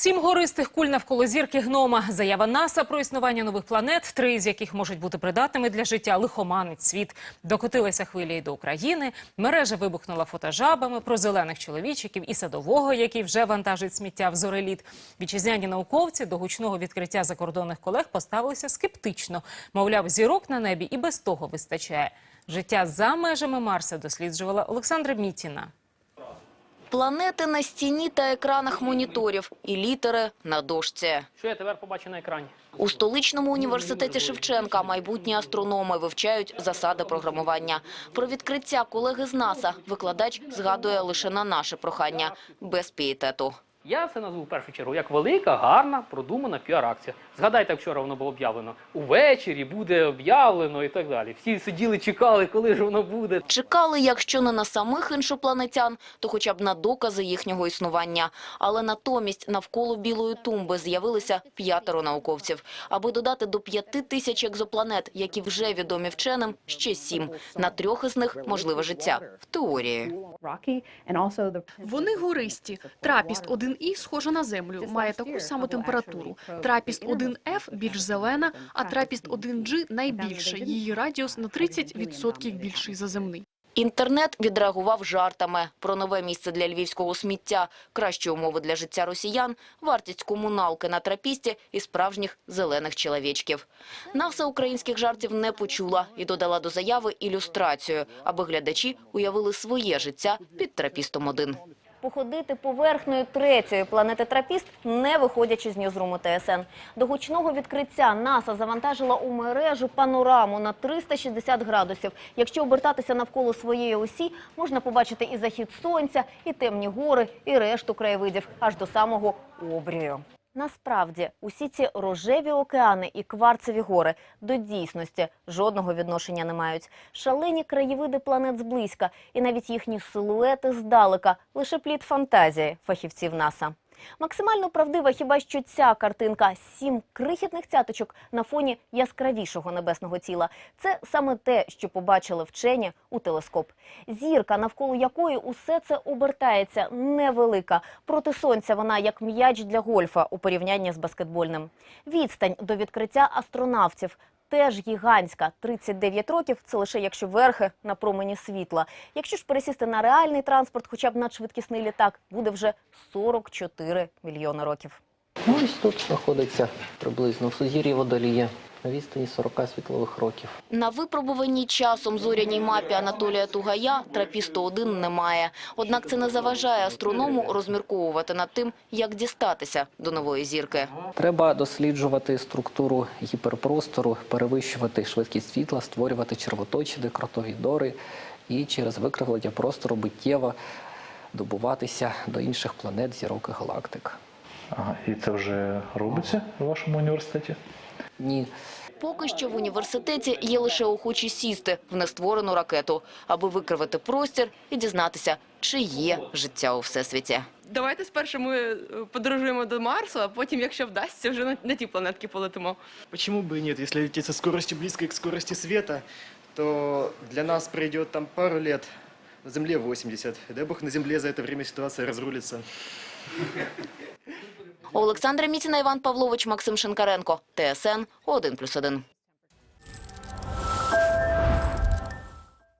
Сім гористих куль навколо зірки гнома. Заява НАСА про існування нових планет, три з яких можуть бути придатними для життя. Лихоманить світ. Докотилася хвиля і до України. Мережа вибухнула фотожабами про зелених чоловічиків і садового, який вже вантажить сміття в зореліт. Вітчизняні науковці до гучного відкриття закордонних колег поставилися скептично. Мовляв, зірок на небі і без того вистачає. Життя за межами Марса досліджувала Олександра Мітіна. Планети на стіні та екранах моніторів і літери на дошці. Що я тепер побачу на екрані? У столичному університеті Шевченка майбутні астрономи вивчають засади програмування. Про відкриття колеги з НАСА викладач згадує лише на наше прохання, без пієтету. Я це назву в першу чергу як велика, гарна, продумана піар-акція. Згадайте, вчора воно було об'явлено. Увечері буде об'явлено і так далі. Всі сиділи, чекали, коли ж воно буде. Чекали, якщо не на самих іншопланетян, то хоча б на докази їхнього існування. Але натомість навколо білої тумби з'явилися п'ятеро науковців. Аби додати до п'яти тисяч екзопланет, які вже відомі вченим, ще сім. На трьох із них можливе життя. В теорії. Вони гористі. Трапіст 1І схожа на землю, має таку саму температуру. Трапіст 1Ф більш зелена, а трапіст 1G найбільша. Її радіус на 30% більший за земний. Інтернет відреагував жартами про нове місце для львівського сміття, кращі умови для життя росіян, вартість комуналки на трапісті і справжніх зелених чоловічків. НАСА українських жартів не почула і додала до заяви ілюстрацію, аби глядачі уявили своє життя під трапістом 1. Походити поверхнею третьої планети Трапіст, не виходячи з Ньюзруму ТСН. До гучного відкриття НАСА завантажила у мережу панораму на 360 градусів. Якщо обертатися навколо своєї осі, можна побачити і захід сонця, і темні гори, і решту краєвидів, аж до самого обрію. Насправді, усі ці рожеві океани і кварцеві гори до дійсності жодного відношення не мають. Шалені краєвиди планет зблизька і навіть їхні силуети здалека – лише плід фантазії фахівців НАСА. Максимально правдива хіба що ця картинка – сім крихітних цяточок на фоні яскравішого небесного тіла. Це саме те, що побачили вчені у телескоп. Зірка, навколо якої усе це обертається, невелика. Проти сонця вона як м'яч для гольфа у порівнянні з баскетбольним. Відстань до відкриття астронавтів теж гігантська. 39 років – це лише якщо верхи на промені світла. Якщо ж пересісти на реальний транспорт, хоча б на швидкісний літак, буде вже 44 мільйони років. Ну, Ось тут знаходиться приблизно в сузір'ї водолія на відстані 40 світлових років. На випробуваній часом зоряній мапі Анатолія Тугая трапісту 1 немає. Однак це не заважає астроному розмірковувати над тим, як дістатися до нової зірки. Треба досліджувати структуру гіперпростору, перевищувати швидкість світла, створювати червоточини, кротові дори і через викривлення простору миттєво добуватися до інших планет, зірок і галактик. Ага, і це вже робиться у вашому університеті? Ні, Поки що в університеті є лише охочі сісти в нестворену ракету, аби викривити простір і дізнатися, чи є життя у всесвіті. Давайте спершу ми е, подорожуємо до Марсу, а потім, якщо вдасться, вже на, на ті планетки полетимо. Почему бы и нет? Если лететь со скоростью близкой к скорости света, то для нас пройдет там пару лет, на Земле 80. И дай бог на Земле за это время ситуация разрулится. Олександра Міціна, Іван Павлович, Максим Шинкаренко. ТСН 1+,1.